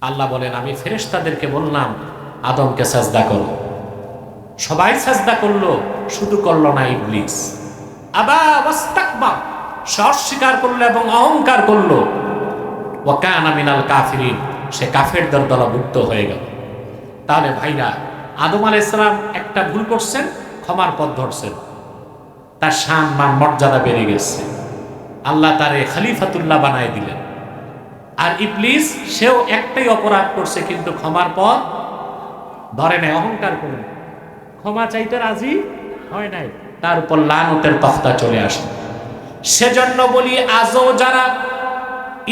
আল্লাহ বলেন, আমি ফেরেশতাদেরকে বললাম, আদমকে সাজদা করো। সবাই সাজদা করল, শুধু করল না ইবলিস। আবা ওয়াস্তাকবা সে অস্বীকার করল এবং অহংকার করল। ওয়াকানা মিনাল কাফিরিন, সে কাফের কাফেরদের দলভুক্ত হয়ে গেল। তাহলে ভাইরা, আদম আলাইহিস ইসলাম একটা ভুল করছেন, ক্ষমার পথ ধরছেন। তার শান, মান, মর্যাদা বেড়ে গেছে। আল্লাহ তারে খলিফাতুল্লাহ বানায় দিলেন। আর ইবলিস, সেও একটাই অপরাধ করছে, কিন্তু ক্ষমার পথ ধরে নেয় অহংকার করে ক্ষমা চাইতে রাজি হয় নাই। তার উপর লানতের তখতা চলে আসে সেজন্য বলি, আজও যারা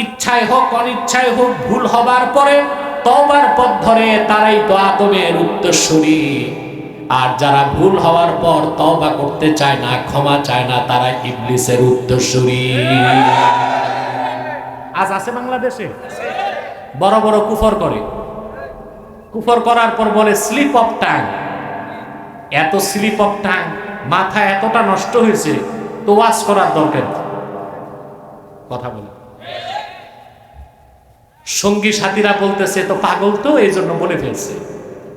ইচ্ছায় হোক, অনিচ্ছায় হোক, ভুল হবার পরে তবার পথ ধরে, তারাই তো আদমের উত্তরসূরি। আর যারা ভুল হওয়ার পর তবা করতে চায় না, ক্ষমা চায় না তারা ইবলিসের উত্তরসূরি। আজ আছে বাংলাদেশে? বড় বড় কুফর করে। কুফর করার পর বলে স্লিপ অফ টাং এত স্লিপ অফ টাং মাথা এতটা নষ্ট হয়েছে, তো ওয়াশ করার দরকার কথা বলে। সঙ্গী সাথীরা বলতেছে, তো পাগল তো এই জন্য বলে ফেলছে।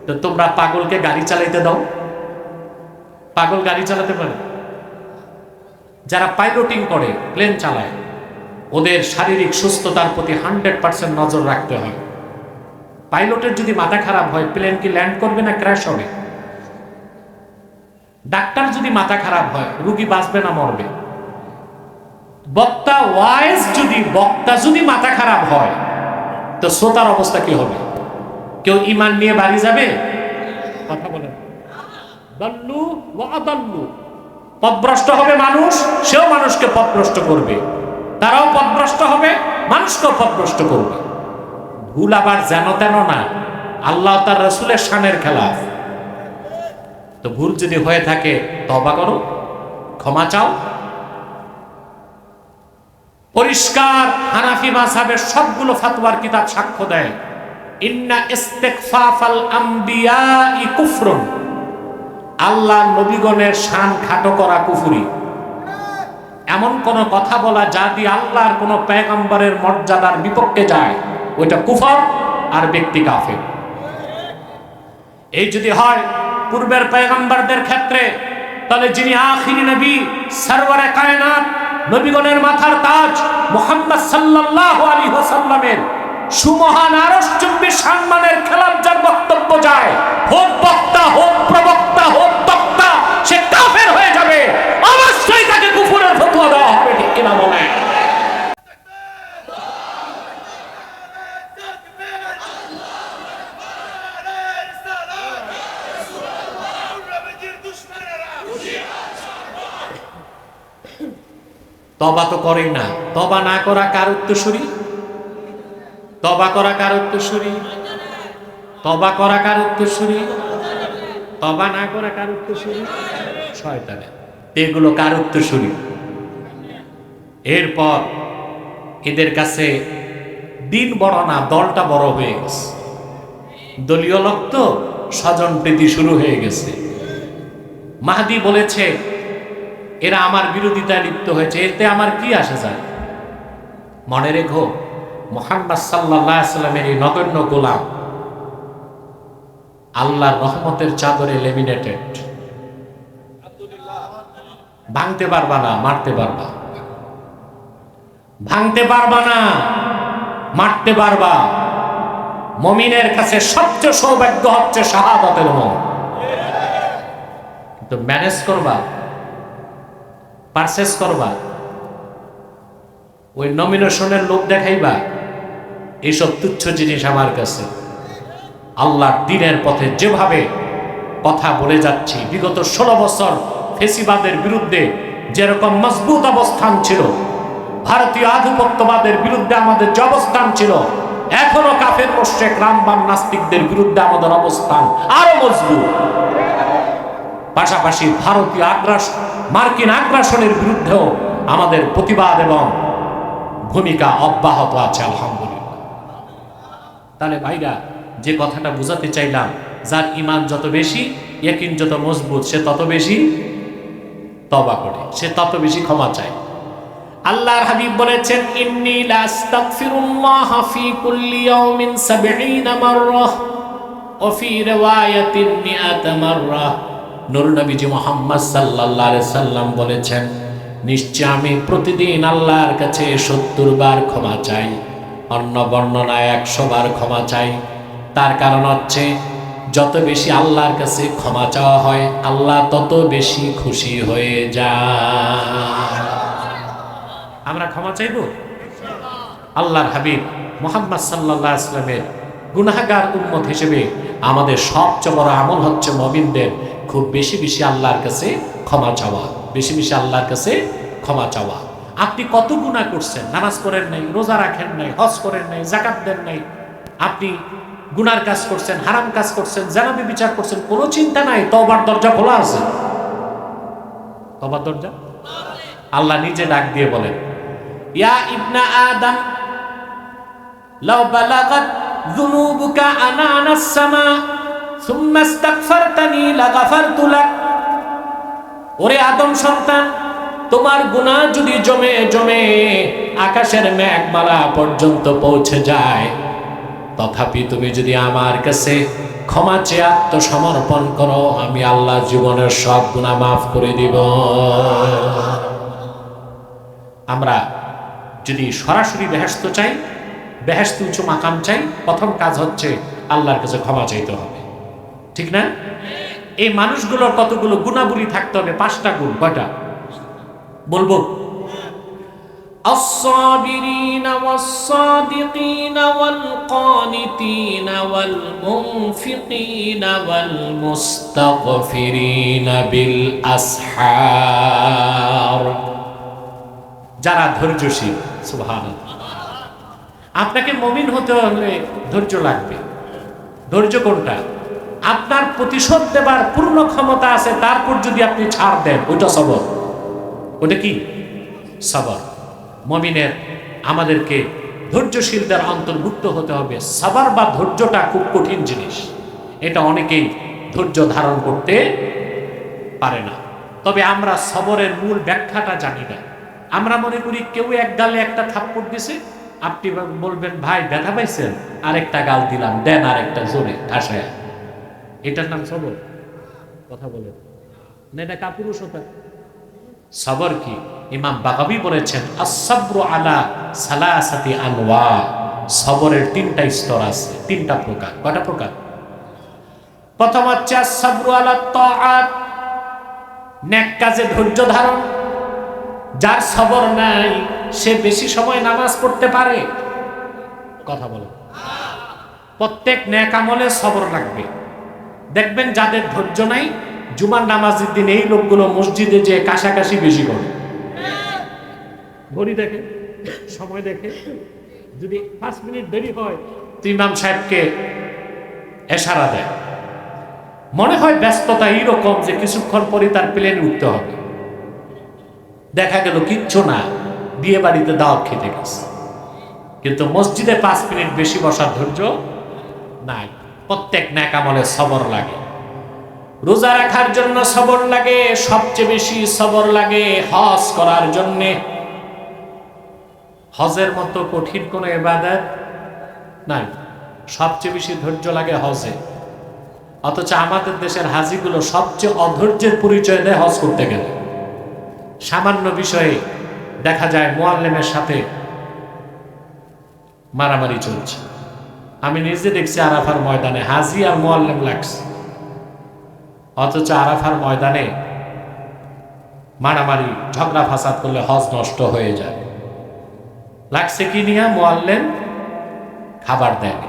তো তোমরা পাগলকে গাড়ি চালাইতে দাও। পাগল গাড়ি চালাতে পারে। যারা পাইলটিং করে প্লেন চালায়। ওদের শারীরিক সুস্থতার প্রতি হান্ড্রেড পার্সেন্ট নজর রাখতে হয়। পাইলটের যদি মাথা খারাপ হয়, প্লেন কি ল্যান্ড করবে না ক্র্যাশ হবে? ডাক্তার যদি মাথা খারাপ হয়, রুগী বাঁচবে না মরবে? বক্তা ওয়াইজ যদি, বক্তা যদি মাথা খারাপ হয়, তো শ্রোতার অবস্থা কি হবে? কেউ ইমান নিয়ে বাড়ি যাবে? কথা বলেন। দল্লু ওয়া আদাল্লু। পথভ্রষ্ট হবে মানুষ, সেও মানুষকে পথভ্রষ্ট করবে। তারাও পথভ্রষ্ট হবে, মানুষকেও পথভ্রষ্ট করবে। ভুল আবার যেন তেন না, আল্লাহ তার রসুলের শানের খেলা তো ভুল যদি হয়ে থাকে তবা করো, ক্ষমা চাও। পরিষ্কার হানাফি মাযহাবের সবগুলো ফাতওয়ার কিতাব সাক্ষ্য দেয়, ইন্না ইস্তিগফাফাল আমবিয়াই কুফরুন। আল্লাহ নবীগণের শান খাটো করা কুফুরি। এমন কোন কথা বলা যা দিয়ে আল্লাহর কোন পেগম্বরের মর্যাদার বিপক্ষে যায়, ওইটা কুফর আর ব্যক্তি কাফের। এই যদি হয় পূর্বের পেগম্বরদের ক্ষেত্রে, তাহলে যিনি আখিরি নবী, সরওয়ারে কায়নাত, নবীগণের মাথার তাজ মোহাম্মদ সাল্লাল্লাহু আলাইহি ওয়াসাল্লামের সুমহান আরশচুম্বী সম্মানের খেলাফ যার বক্তব্য যায়। হোক বক্তা, হোক প্রবক্তা হোক বক্তা সে কাফের হয়ে যাবে অবশ্যই তাকে কুফরের ফতোয়া দেওয়া হবে ঠিক কিনা বলে তবা তো করেই না। তবা না করা কার উত্তরসূরি? তবা করা কার উত্তরসূরি? তবা করা কার উত্তরসূরি? তবা না করা কার উত্তরসূরি? শয়তানের এগুলো কার উত্তরসূরি? এরপর এদের কাছে দিন বড় না, দলটা বড় হয়ে গেছে। দলীয় লোক তো স্বজন প্রীতি শুরু হয়ে গেছে। মাহাদি বলেছে এরা আমার বিরোধিতায় লিপ্ত হয়েছে, এতে আমার কি আসে যায়? মনে রেখো, মোহাম্মদ সাল্লাহ সাল্লামের এই নগণ্য গোলাম আল্লাহর রহমতের চাদরে লেমিনেটেড ভাঙতে পারবা না, মারতে পারবা। ভাঙতে পারবা না, মারতে পারবা। মমিনের কাছে সবচেয়ে সৌভাগ্য হচ্ছে শাহাদতের মন। কিন্তু ম্যানেজ করবা পারচেস করবা, ওই নমিনেশনের লোক দেখাইবা, এইসব তুচ্ছ জিনিস আমার কাছে। আল্লাহর দিনের পথে যেভাবে কথা বলে যাচ্ছি, বিগত ষোলো বছর ফেসিবাদের বিরুদ্ধে যেরকম মজবুত অবস্থান ছিল, ভারতীয় আধিপত্যবাদের বিরুদ্ধে আমাদের যে অবস্থান ছিল, এখনও কাফের মোশেক রামবান নাস্তিকদের বিরুদ্ধে আমাদের অবস্থান আরও মজবুত। পাশাপাশি ভারতীয় আগ্রাস মার্কিন আগ্রাসনের বিরুদ্ধেও আমাদের প্রতিবাদ এবং ভূমিকা অব্যাহত আছে, আলহামদুলিল্লাহ। তাহলে ভাইরা, যে কথাটা বোঝাতে চাইলাম, যার ইমান যত বেশি একিন যত মজবুত, সে তত বেশি তবা করে, সে তত বেশি ক্ষমা চায়। আল্লাহর হাবিব বলেছেন, ইন্নী লা আস্তাগফিরুল্লাহ ফি কুল্লি ইয়াউমিন 70 মাররাহ ও ফি রিওয়ায়াতিন মিআত মাররাহ নূর নবীজি মুহাম্মদ আলাইহি সাল্লাম বলেছেন, নিশ্চয় আমি প্রতিদিন আল্লাহর কাছে সত্তর বার ক্ষমা চাই, অন্য বর্ণনায় একশো বার ক্ষমা চাই। তার কারণ হচ্ছে, যত বেশি আল্লাহর কাছে ক্ষমা চাওয়া হয়, আল্লাহ তত বেশি খুশি হয়ে যায়। আমরা ক্ষমা চাইব? আল্লাহর হাবিব মোহাম্মদ সাল্লাহ ইসলামের গুনাহগার উম্মত হিসেবে আমাদের সবচেয়ে বড় আমল হচ্ছে মমিনদের খুব বেশি বেশি আল্লাহর কাছে ক্ষমা চাওয়া, বেশি বেশি আল্লাহর কাছে ক্ষমা চাওয়া। আপনি কত গুনাহ করছেন? নামাজ পড়েন নাই, রোজা রাখেন নাই, হজ করেন নাই জাকাত দেন নাই। আপনি গুনার কাজ করছেন, হারাম কাজ করছেন, জানাবি বিচার করছেন, কোনো চিন্তা নাই তবার দরজা খোলা আছে। তবার দরজা? আল্লাহ নিজে ডাক দিয়ে বলেন, ইয়া ইবনা আদম লাউ বালাগাত যুনুবুকা আনানাস সামা ওরে আদম সন্তান, তোমার গুনাহ যদি জমে জমে আকাশের মেঘমালা পর্যন্ত পৌঁছে যায়, তথাপি তুমি যদি আমার কাছে ক্ষমা চেয়ে আত্মসমর্পণ করো, আমি আল্লাহ জীবনের সব গুণা মাফ করে দিব। আমরা যদি সরাসরি বেহেস্ত চাই বেহেস্ত উঁচু মাকাম চাই, প্রথম কাজ হচ্ছে আল্লাহর কাছে ক্ষমা চাইতে হবে। ঠিক না এই মানুষগুলোর কতগুলো গুণাবলী থাকতে হবে পাঁচটা গুণ কয়টা বলবো الصابرين والصادقين والقانتين والمنفقين والمستغفرين بالأسحار যারা ধৈর্যশীল সুবহান আপনাকে মমিন হতে হলে ধৈর্য লাগবে ধৈর্য কোনটা আপনার প্রতিশোধ দেবার পূর্ণ ক্ষমতা আছে, তারপর যদি আপনি ছাড় দেন ওটা সবর। ওটা কি? সবর। মমিনের আমাদেরকে ধৈর্যশীলদের অন্তর্ভুক্ত হতে হবে। সাবার বা ধৈর্যটা খুব কঠিন জিনিস। এটা অনেকেই ধৈর্য ধারণ করতে পারে না। তবে আমরা সবরের মূল ব্যাখ্যাটা জানি না। আমরা মনে করি কেউ এক গালে একটা থাপ্পড় দিছে, আপনি বলবেন, ভাই, ব্যথা পাইছেন? আরেকটা গাল দিলাম, দেন আরেকটা জোরে, ঠাসায়। এটার নাম সবর। কথা বলেন। না, এটা কাপুরুষতা সবর কি? ইমাম বাগাবি বলেছেন আসাব্রু আলা সালাসাতি আনওয়া সবরের তিনটা স্তর আছে, তিনটা প্রকার। কটা প্রকার? প্রথম হচ্ছে আসাব্রু আলা তাআত নেক কাজে ধৈর্য ধারণ। যার সবর নাই, সে বেশি সময় নামাজ পড়তে পারে। কথা বলো প্রত্যেক ন্যাক আমলে সবর লাগবে। দেখবেন যাদের ধৈর্য নাই, জুমার নামাজের দিন এই লোকগুলো মসজিদে যে কাশাকাশি বেশি করে। ঘড়ি দেখে, সময় দেখে, যদি পাঁচ মিনিট দেরি হয় ইমাম সাহেবকে এশারা দেয়। মনে হয় ব্যস্ততা এইরকম যে কিছুক্ষণ পরে তার প্লেন উঠতে হবে। দেখা গেল কিচ্ছু না, বিয়ে বাড়িতে দাওয়াত খেতে গেছে। কিন্তু মসজিদে পাঁচ মিনিট বেশি বসার ধৈর্য নাই। প্রত্যেক ন্যাকামলে সবর লাগে। রোজা রাখার জন্য সবর লাগে, সবচেয়ে বেশি সবর লাগে হজ করার জন্যে। হজের মতো কঠিন কোনো এবাদত নাই। সবচেয়ে বেশি ধৈর্য লাগে হজে। অথচ আমাদের দেশের হাজিগুলো সবচেয়ে অধৈর্যের পরিচয় দেয় হজ করতে গেলে। সামান্য বিষয়ে দেখা যায় মোয়াল্লেমের সাথে মারামারি চলছে। আমি নিজে দেখছি আরাফার ময়দানে, হাজি আর মোয়াল্লেম লাগছে। অথচ আরাফার ময়দানে মারামারি, ঝগড়া ফাসাদ করলে হজ নষ্ট হয়ে যায়। লাগছে কি নিয়ে মোয়াল্লেম খাবার দেয়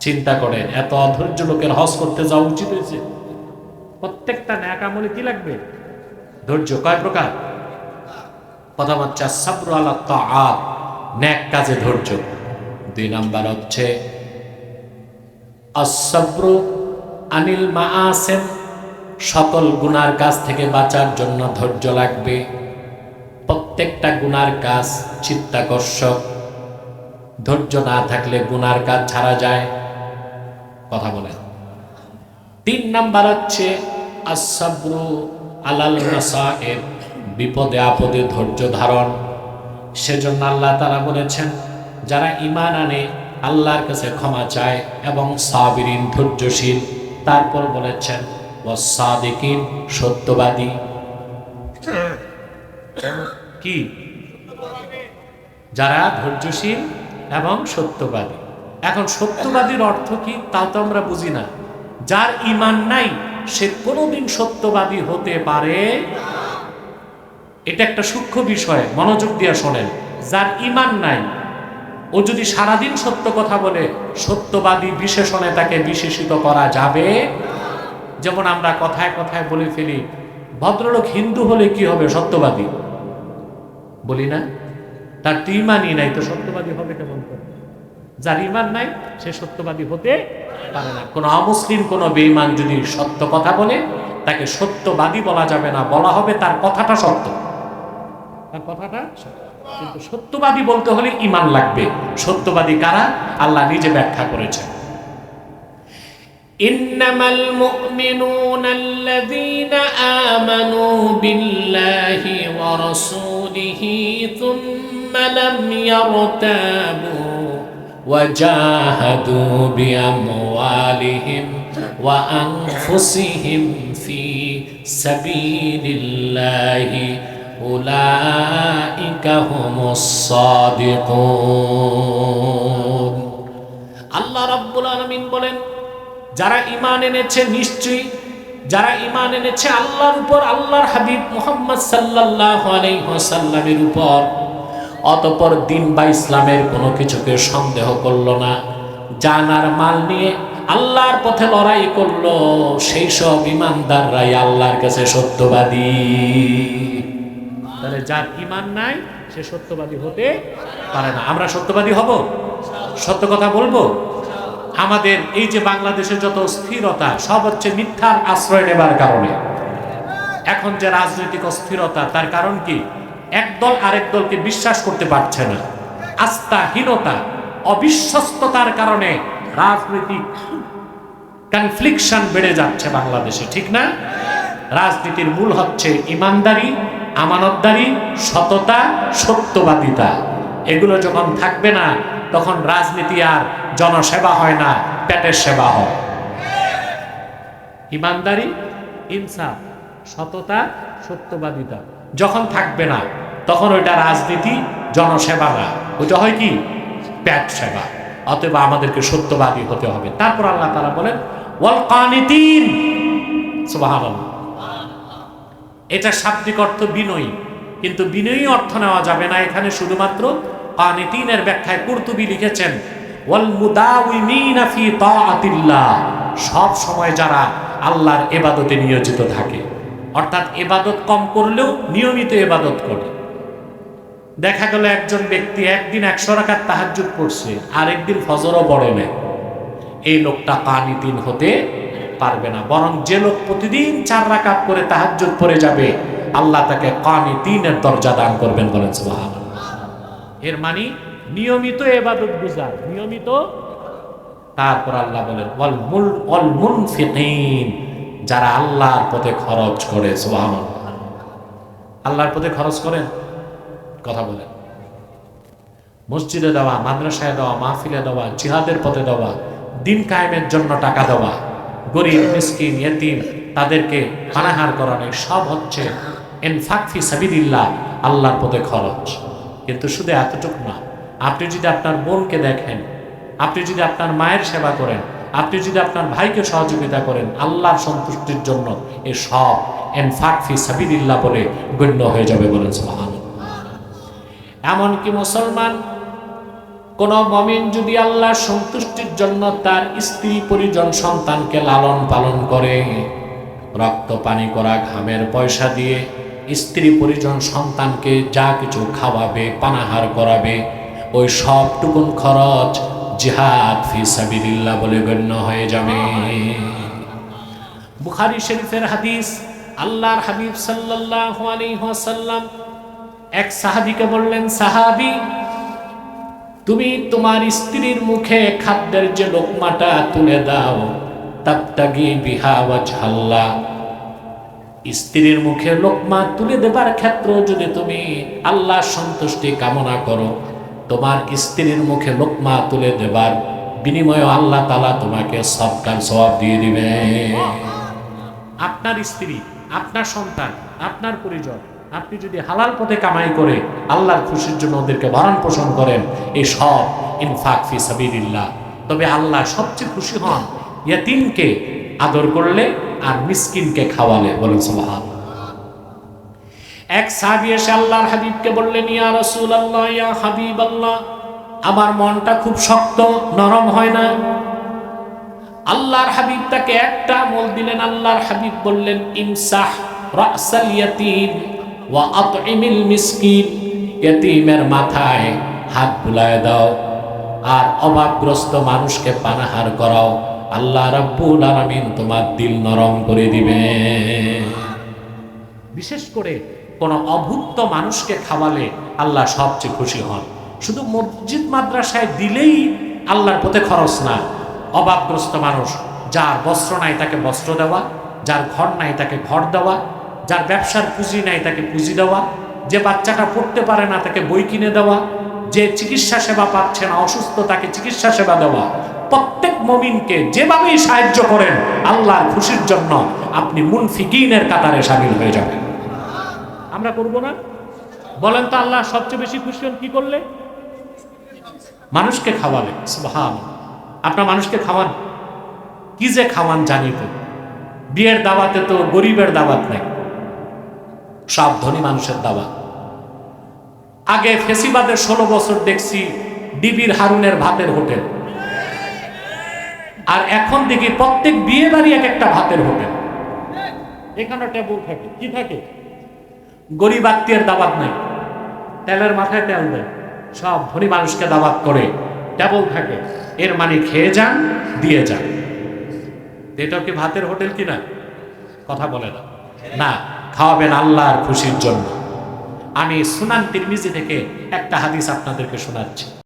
চিন্তা করেন, এত অধৈর্য লোকের হজ করতে যাওয়া উচিত হয়েছে। প্রত্যেকটা ন্যাক আমলে কি লাগবে? ধৈর্য কয় প্রকার? প্রথম হচ্ছে সাবরু আলা তাআত ন্যাক কাজে ধৈর্য। দুই নাম্বার হচ্ছে আসাব্রু আনিল মা আসেন সকল গুনার কাজ থেকে বাঁচার জন্য ধৈর্য লাগবে। প্রত্যেকটা গুনার কাজ চিত্তাকর্ষক। ধৈর্য না থাকলে গুনার কাজ ছাড়া যায়। কথা বলেন। তিন নাম্বার হচ্ছে আসাব্রু আলাল বিপদে আপদে ধৈর্য ধারণ। সেজন্য আল্লাহ তারা বলেছেন যারা ইমান আনে, আল্লাহর কাছে ক্ষমা চায় এবং সাবিরিন, ধৈর্যশীল। তারপর বলেছেন ও সাদিকিন সত্যবাদী। কি? যারা ধৈর্যশীল এবং সত্যবাদী। এখন সত্যবাদীর অর্থ কি? তা তো আমরা বুঝি না। যার ইমান নাই, সে কোনোদিন সত্যবাদী হতে পারে এটা একটা সূক্ষ্ম বিষয়, মনোযোগ দিয়ে শোনেন। যার ইমান নাই ও যদি সারাদিন সত্য কথা বলে, সত্যবাদী বিশেষণে তাকে বিশেষিত করা যাবে? যেমন আমরা কথায় কথায় বলে ফেলি, ভদ্রলোক হিন্দু হলে কি হবে, সত্যবাদী? বলি না, তার তো ইমানই নাই, তো সত্যবাদী হবে কেমন যার ইমান নাই, সে সত্যবাদী হতে পারে না। কোনো অমুসলিম, কোনো বেঈমান যদি সত্য কথা বলে, তাকে সত্যবাদী বলা যাবে না, বলা হবে তার কথাটা সত্য। তার কথাটা সত্য। কিন্তু সত্যবাদী বলতে হলে ইমান লাগবে সত্যবাদী কারা আল্লাহ নিজে ব্যাখ্যা করেছেন إنما المؤمنون الذين آمنوا بالله ورسوله ثم لم يرتابوا وجاهدوا بأموالهم وأنفسهم في سبيل الله উলাইকা হুমুস সাদিকুন। আল্লাহ রাব্বুল আলামিন বলেন, যারা ঈমান এনেছে নিশ্চয়ই, যারা ঈমান এনেছে আল্লাহর উপর, আল্লাহর হাবিব মুহাম্মদ সাল্লাল্লাহু আলাইহি ওয়াসাল্লামের উপর, অতঃপর দিন বা ইসলামের কোনো কিছুকে সন্দেহ করল না। জানার মাল নিয়ে আল্লাহর পথে লড়াই করল, সেই সব ইমানদাররাই আল্লাহর কাছে সত্যবাদী। তাহলে যার ইমান নাই, সে সত্যবাদী হতে পারে না। আমরা সত্যবাদী হব? সত্য কথা বলব? আমাদের এই যে বাংলাদেশের যত স্থিরতা সব হচ্ছে মিথ্যার আশ্রয় নেবার কারণে। এখন যে রাজনৈতিক অস্থিরতা, তার কারণ কি? একদল আরেক দলকে বিশ্বাস করতে পারছে না। আস্থাহীনতা, অবিশ্বস্ততার কারণে রাজনৈতিক কনফ্লিকশন বেড়ে যাচ্ছে বাংলাদেশে, ঠিক না? রাজনীতির মূল হচ্ছে ইমানদারি আমানতদারি, সততা, সত্যবাদিতা। এগুলো যখন থাকবে না, তখন রাজনীতি আর জনসেবা হয় না, পেটের সেবা হয়। ইমানদারি, ইনসাফ, সততা, সত্যবাদিতা। যখন থাকবে না, তখন ওইটা রাজনীতি, জনসেবা না। ওইটা হয় কি? পেট সেবা। অতএব আমাদেরকে সত্যবাদী হতে হবে। তারপর আল্লাহ তারা বলেন, ওয়াল কানিতিন। সুবহানাল্লাহ। এটা শাব্দিক অর্থ বিনয়ী। কিন্তু বিনয়ী অর্থ নেওয়া যাবে না। এখানে শুধুমাত্র কানিতিনের ব্যাখ্যায় কুর্তুবি লিখেছেন সব সময় যারা আল্লাহর এবাদতে নিয়োজিত থাকে, অর্থাৎ এবাদত কম করলেও নিয়মিত এবাদত করে। দেখা গেল একজন ব্যক্তি একদিন একশো রাখার তাহাজ্জুদ করছে আর একদিন ফজরও পড়ে নেয় এই লোকটা কানিতিন হতে পারবে না। বরং যে লোক প্রতিদিন চার রাকাত করে তাহাজ্জুদ পড়ে যাবে, আল্লাহ তাকে কানিতিনের দরজা দান করবেন বলেন এর মানে নিয়মিত এবাদত গুজার, নিয়মিত। তারপর আল্লাহ বলেন, ওয়াল মুল যারা আল্লাহর পথে খরচ করে, সুবহানাল্লাহ। আল্লাহর পথে খরচ করেন? কথা বলেন। মসজিদে দেওয়া, মাদ্রাসায় দেওয়া, মাহফিলে দেওয়া, জিহাদের পথে দেওয়া, দিন কায়েমের জন্য টাকা দেওয়া গরিব, মিসকিন, ইয়েতিম, তাদেরকে পানাহার করানো সব হচ্ছে এনফাকফি সাবিদিল্লাহ আল্লাহর পথে খরচ। কিন্তু শুধু এতটুকু না, আপনি যদি আপনার বোনকে দেখেন, আপনি যদি আপনার মায়ের সেবা করেন, আপনি যদি আপনার ভাইকে সহযোগিতা করেন, আল্লাহর সন্তুষ্টির জন্য এ সব এনফাকফি সাবিদিল্লাহ বলে গণ্য হয়ে যাবে বলেন এমনকি মুসলমান কোন মমিন যদি আল্লাহ সন্তুষ্টির জন্য তার স্ত্রী পরিজন সন্তানকে লালন পালন করে, রক্ত, পানি, করা, ঘামের পয়সা দিয়ে স্ত্রী পরিজন সন্তানকে যা কিছু খাওয়াবে, পানাহার করাবে, ওই সবটুকুন খরচ জিহাদ ফি সাবিলিল্লাহ বলে গণ্য হয়ে যাবে। বুখারী শরীফের হাদিস, আল্লাহর হাবিব সাল্লাল্লাহু আলাইহি ওয়াসাল্লাম এক সাহাবীকে বললেন, সাহাবী তুমি তোমার স্ত্রীর মুখে খাদ্যের যে লোকমাটা তুলে দাও তাপ্তাগি বিহা ওয়াজহাল্লাহ স্ত্রীর মুখে লোকমা তুলে দেবার ক্ষেত্র যদি তুমি আল্লাহ সন্তুষ্টি কামনা করো, তোমার স্ত্রীর মুখে লোকমা তুলে দেবার বিনিময়ে আল্লাহ তালা তোমাকে সবকার সব দিয়ে দিবে। আপনার স্ত্রী, আপনার সন্তান, আপনার পরিজন আপনি যদি হালাল পথে কামাই করে আল্লাহর খুশির জন্য ওদেরকে ভরণ পোষণ করেন এই সব ইনফাক ফি সাবিলিল্লাহ। তবে আল্লাহ সবচেয়ে খুশি হন ইয়াতিমকে আদর করলে আর মিসকিনকে খাওয়ালে। বলেন সুবহান এক সাহাবী এসে আল্লাহর হাবিবকে বললেন, ইয়া রসুল আল্লাহ ইয়া হাবিবাল্লাহ, আমার মনটা খুব শক্ত, নরম হয় না? আল্লাহর হাবিব তাকে একটা আমল দিলেন। আল্লাহর হাবিব বললেন, ইমসাহ রাসাল ইয়াতিম। ওয়া আতইমিল মিসকিন, ইয়াতিমের মাথায় হাত বুলায় দাও আর অভাবগ্রস্ত মানুষকে পানাহার করাও। আল্লাহ রাব্বুল আলামিন তোমার দিল নরম করে দিবে। বিশেষ করে কোনো অভুক্ত মানুষকে খাওয়ালে আল্লাহ সবচেয়ে খুশি হন। শুধু মসজিদ, মাদ্রাসায় দিলেই আল্লাহর পথে খরচ না। অভাবগ্রস্ত মানুষ, যার বস্ত্র নাই তাকে বস্ত্র দেওয়া, যার ঘর নাই তাকে ঘর দেওয়া যার ব্যবসার পুঁজি নাই তাকে পুঁজি দেওয়া, যে বাচ্চাটা পড়তে পারে না তাকে বই কিনে দেওয়া, যে চিকিৎসা সেবা পাচ্ছে না, অসুস্থ তাকে চিকিৎসা সেবা দেওয়া। প্রত্যেক মমিনকে যেভাবেই সাহায্য করেন, আল্লাহর খুশির জন্য আপনি মুনফিকিনের কাতারে সামিল হয়ে যাবেন। আমরা করব না? বলেন তো আল্লাহ সবচেয়ে বেশি খুশি হন কি করলে? মানুষকে খাওয়ালে ভাব আপনার মানুষকে খাওয়ান? কি যে খাওয়ান জানি তো। বিয়ের দাওয়াতে তো গরিবের দাওয়াত নাই। সব ধনী মানুষের দাওয়াত আগে ফেসিবাদের ষোলো বছর দেখছি ডিবির হারুনের ভাতের হোটেল। আর এখন দেখি প্রত্যেক বিয়ে বাড়ি এক একটা ভাতের হোটেল। এখানে টেবুল থাকে। কি থাকে? গরিব আত্মীয়ের দাবাত নাই। তেলের মাথায় তেল দেয়। সব ধনী মানুষকে দাবাত করে। টেবল থাকে। এর মানে খেয়ে যান, দিয়ে যান। এটাও কি ভাতের হোটেল কিনা? কথা বলে না। না। খাওয়াবেন আল্লাহর খুশির জন্য। আমি সুনান তিরমিজি থেকে একটা হাদিস আপনাদেরকে শোনাচ্ছি।